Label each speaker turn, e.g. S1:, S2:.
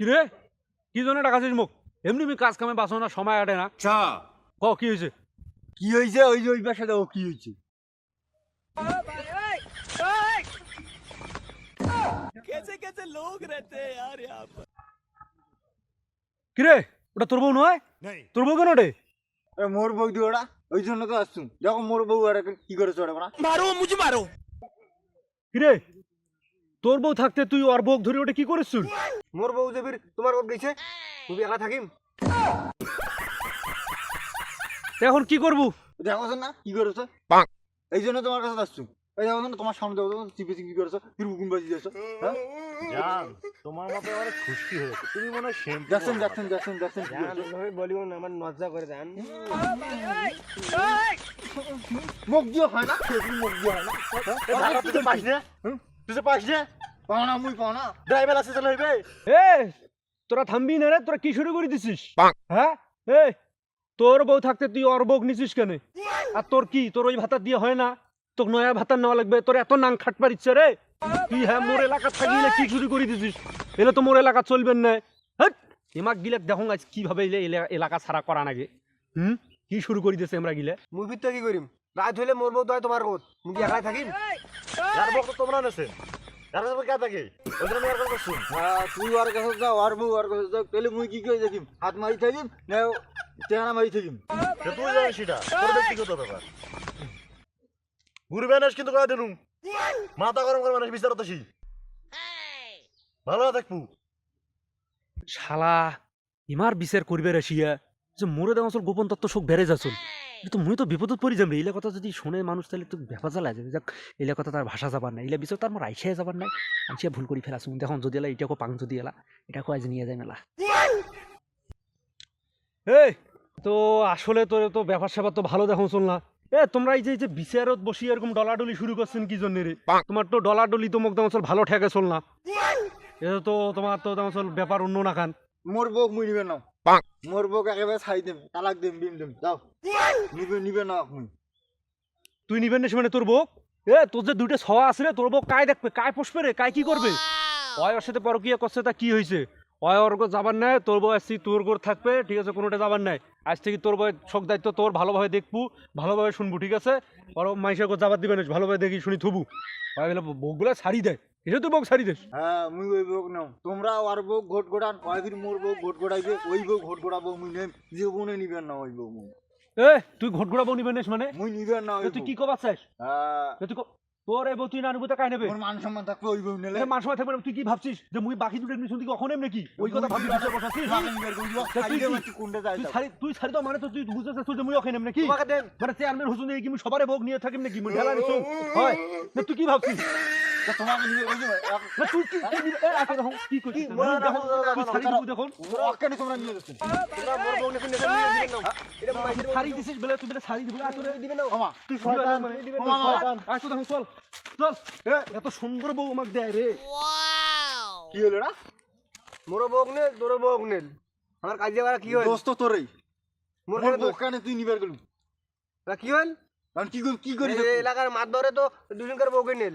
S1: কি রে কি জন্য ডাকাছিস মুখ এমনি আমি কাজ কামে বাসো না সময় আটে না।
S2: আচ্ছা
S1: ক কি হয়েছে
S2: কি হয়েছে ওই যে ওই পাশে দেখো কি হয়েছে
S1: কি রে ওটা তোর বউ নয়? তোর বউ কেন রে
S2: মোর বউ দি ওরা ওই জন্য তো আসছুন দেখো মোর বউ ওরা কি করেছে ওরা? ওরা
S1: কি রে তোর বউ থাকতে তুই ওর বউ ধরে ওটা কি করিস
S2: মোর বউ দেবীর তোমার বউ গেছে? তুমি একা থাকিম?
S1: এখন কি করব?
S2: দেখো না? কি করেছে? এই জন্য তোমার কাছে আসছুন এই দেখো না তোমার সামনে দেখো চিপে চিপি করেছ বাজি দিয়েছ হ্যাঁ?
S3: জান তোমার মতো আমার হয়েছে। তুমি মনে হয় শ্যাম্পু
S2: যাচ্ছেন যাচ্ছেন যাচ্ছেন যাচ্ছেন কি
S3: জান
S2: করেছ?
S3: ওইভাবে বলিও না আমার নজা করে দেন।
S2: মুখ দিয়ে হয় না মুখ দিয়ে হয় না?
S3: তুই পাস না
S2: হুম?
S3: তুই তো পাস না
S2: পাও না মুই পাও
S3: ড্রাইভার আছে চলে হইবে।
S1: এ তোরা থামবি না রে তোরা কি শুরু করে দিছিস? হ্যাঁ? এ তোর বউ থাকতে তুই ওর বউ নিছিস কেন? আর তোর কি তোর ওই ভাতা দিয়ে হয় না? তোর নয়া ভাতা নেওয়া লাগবে তোর এত নাং খাট পারিচ্ছে রে? তুই হ্যাঁ মোর এলাকা থাকিলে কি শুরু করে দিছিস? এলে তো মোর এলাকা চলবেন না। হ্যাঁ এমাক গিলে দেখো আজ কীভাবে এলে এলে- এলাকা ছাড়া করা নাগে হুম? কি শুরু করে দিয়েছে আমরা গিলে?
S3: মুভির তো কি করিম? রাত হইলে মোর বউ দয় তোমার কোত মুই একাই থাকিম? যার বউ তোমরা নেছেন যার বউ কে থাকে? আমি আর কথা শুন
S2: হ্যাঁ তুই ওর কাছে যাও আর মুই ওর কাছে যাও। তাহলে মুই কি করে দেখিম? হাত মারি থাকিম? না চেহারা মারি থাকিম?
S3: তুই জানিস সেটা। তোর ব্যক্তিগত ব্যাপার। ঘুরবে না কিন্তু কয়ে দিলুম মাথা গরম করে মানুষ বিচারত আসি। ভালো থাকব
S1: শালা ইমার বিচার করবে রাশিয়া যে মোরে দেওয়া গোপন তত্ত্ব শোক বেড়ে যাচ্ছিল। কিন্তু মুই তো বিপদত পড়ি যাবে এলে কথা যদি শুনে মানুষ তাহলে তো ব্যাপার জ্বালা যাবে। যাক এলে কথা তার ভাষা যাবার নাই। এলে বিচার তার মোর আইসাই যাবার নাই। আইসিয়া ভুল করি ফেলাছুন দেখুন যদি এলা এটাকে পাং যদি এলা এটাকে আজ নিয়ে যায় মেলা। এই তো আসলে তোর তো ব্যাপার স্যাপার তো ভালো দেখো চল না। এ তোমরা এই যে এই যে বিচারত বসি এরকম ডলাডলি শুরু করছেন কি জন্য রে? তোমার তো ডলাডলি তো মোক দেওয়া চল ভালো ঠেকে চল না। এটা তো তোমার তো চল ব্যাপার অন্য না খান।
S2: মোর বউ মুই নিবে না মোর বউ একেবারে ছাই দিম তালাক দিম বিম দিম যাও। নিবে নিবে না মুই
S1: তুই নিবেন না মানে তোর বউ এ তোর যে দুইটা ছওয়া আছে রে তোর বউ কায় দেখবে কায় পুষবে রে কায় কি করবে অয় ওর সাথে পরকিয়া করছে তা কি হয়েছে অয় ওর গো যাবার নাই তোর বউ আসছি তোর গোর থাকবে ঠিক আছে কোনোটা যাবার নাই। আজ থেকে তোর বউ শোক দায়িত্ব তোর ভালোভাবে দেখবু ভালোভাবে শুনবু ঠিক আছে? ওর মাইসের গো যাবার দিবে না ভালোভাবে দেখি শুনি থুবু। অয় বলে বউগুলা ছাড়ি দেয় এটা বউ
S2: হ্যাঁ মুই ওই বউ নাও। তোমরা আর বউ ঘোট ঘোটান ওই ফির মোর বউ ঘোট ঘোটাইবে ওই বউ ঘোট ঘোটাবো মুই নেম। যে নিবেন না ওই বউ মুই।
S1: এ তুই নিবেন মানে?
S2: মুই নিবেন না
S1: তুই কি চাস?
S2: হ্যাঁ।
S1: তুই তোর তুই না কাই নেবে?
S2: মোর মান সম্মান থাকবে ওই বউ নিলে।
S1: মান সময় থাকবে তুই কি ভাবছিস? যে মুই বাকি দুটো এমনি শুনতে কখন এমনি কি? ওই কথা ভাবি তুই তুই ছাড়ি তো মানে তো তুই বুঝতেছিস তুই যে মুই ওখানে নাকি
S3: তোমাকে
S1: মানে চেয়ারম্যান হুসুন কি মুই সবারে ভোগ নিয়ে থাকিম নাকি মুই ঢেলা হয়। তুই কি ভাবছিস? কি এত সুন্দর বউ আমাকে দেয় রে
S2: কি হলো?
S3: মোর নে তোর বউ নে আমার কাজে করা কি হয়
S2: দোস্ত তোরই
S3: মোর
S2: ওখানে তুই নিবার গেলু
S3: কি হল?
S2: কি কি করি
S3: এলাকার মাত ধরে তো দুজনকার বউকে নেল।